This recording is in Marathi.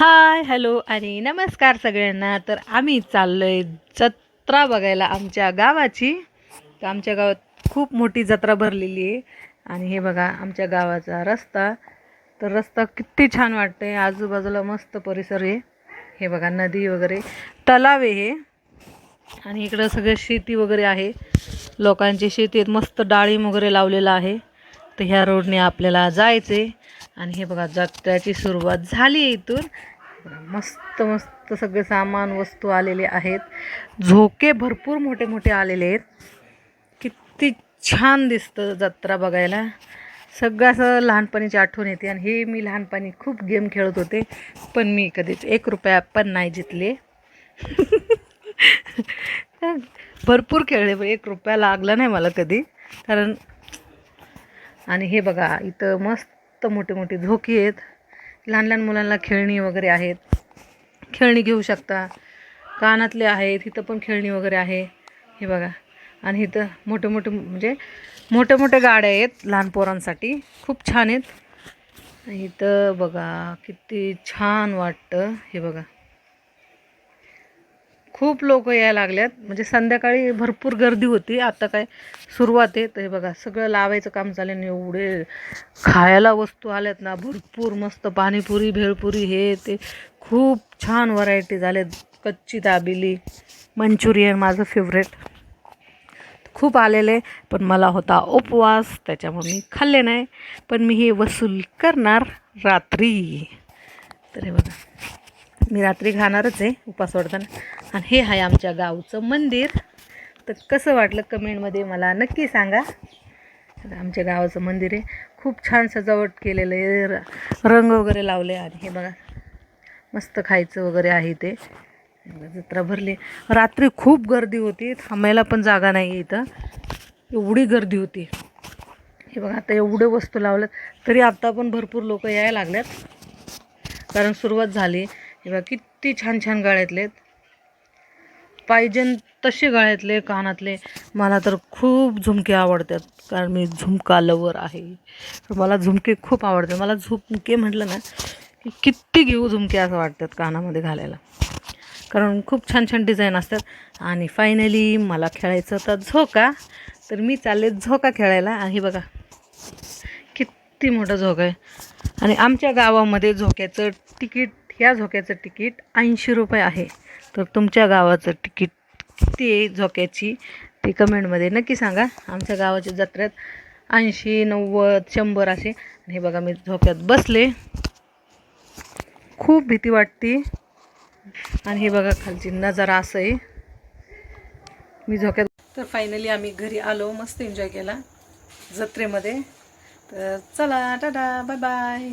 हाय हॅलो आणि नमस्कार सगळ्यांना. तर आम्ही चाललो आहे जत्रा बघायला आमच्या गावाची. तर आमच्या गावात खूप मोठी जत्रा भरलेली आहे. आणि हे बघा आमच्या गावाचा रस्ता. तर रस्ता किती छान वाटते आजूबाजूला मस्त परिसर आहे. हे बघा नदी वगैरे. तलाव आहे हे. आणि इकडं सगळं शेती वगैरे आहे. लोकांची शेती मस्त डाळीम वगैरे लावलेलं आहे. तर ह्या रोडने आपल्याला जायचं आहे आणि हे बघा जत्रेची सुरुवात झाली आहे इथून. मस्त मस्त सगळे सामान वस्तू आलेले आहेत. झोके भरपूर मोठे मोठे आलेले आहेत. किती छान दिसतं जत्रा बघायला. सगळं असं लहानपणीची आठवण येते आणि हे मी लहानपणी खूप गेम खेळत होते पण मी कधीच एक रुपया पण नाही जितले. भरपूर खेळले पण एक रुपया लागला नाही मला कधी. कारण आणि हे बघा इथं मस्त मोठे मोठे झोके आहेत. लहान लहान मुलांना खेळणी वगैरे आहेत. खेळणी घेऊ शकता. कानातले आहेत इथं पण खेळणी वगैरे आहे. हे बघा. आणि इथं मोठे मोठे म्हणजे मोठ्या मोठ्या गाड्या आहेत लहान पोरांसाठी. खूप छान आहेत. इथं बघा किती छान वाटतं. हे बघा. खूप लोक यायला लागल्यात. म्हणजे संध्याकाळी भरपूर गर्दी होती. आता काय सुरुवात आहे. तर हे बघा सगळं लावायचं काम चालेल आणि एवढे खायला वस्तू आल्यात ना. भरपूर मस्त पाणीपुरी भेळपुरी हे ते. खूप छान व्हरायटी झाल्यात कच्ची दाबिली मंचुरियन माझं फेवरेट खूप आलेले पण मला होता उपवास. त्याच्यामुळे मी खाल्ले नाही. पण मी हे वसूल करणार रात्री. तर हे बघा. मी रात्री खाणारच आहे उपास वाढताना आणि हे आहे आमच्या गावचं मंदिर. तर कसं वाटलं कमेंटमध्ये मला नक्की सांगा. आमच्या गावाचं मंदिर आहे. खूप छान सजावट केलेलं आहे. र- रंग वगैरे लावले आणि हे बघा मस्त खायचं वगैरे आहे ते. जत्रा भरली. रात्री खूप गर्दी होती. थांबायला पण जागा नाही आहे इथं. एवढी गर्दी होती. हे बघा आता एवढे वस्तू लावल्यात तरी आत्ता पण भरपूर लोक यायला लागल्यात. कारण सुरुवात झाली. हे बघा किती छान छान गळ्यातले पाहिजे तसे गाळ्यातले कानातले. मला तर खूप झुमके आवडतात कारण मी झुमका लवर आहे. मला झुमके खूप आवडतात. मला झुमके म्हटलं ना की किती घेऊ झुमके असं वाटतात कानामध्ये घालायला. कारण खूप छान छान डिझाईन असतात. आणि फायनली मला खेळायचं तर झोका. तर मी चालले झोका खेळायला. आणि बघा किती मोठा झोका आहे. आणि आमच्या गावामध्ये झोक्याचं तिकीट या झोक्याचं तिकीट ऐंशी रुपये आहे. तर तुमच्या गावाचं तिकीट किती आहे झोक्याची ती कमेंटमध्ये नक्की सांगा. आमच्या गावाच्या जत्रेत ऐंशी नव्वद शंभर असे. आणि हे बघा मी झोक्यात बसले. खूप भीती वाटते. आणि हे बघा खालची नजारा असं आहे. मी झोक्यात तर फायनली आम्ही घरी आलो. मस्त एन्जॉय केला जत्रेमध्ये. तर चला टाटा बाय बाय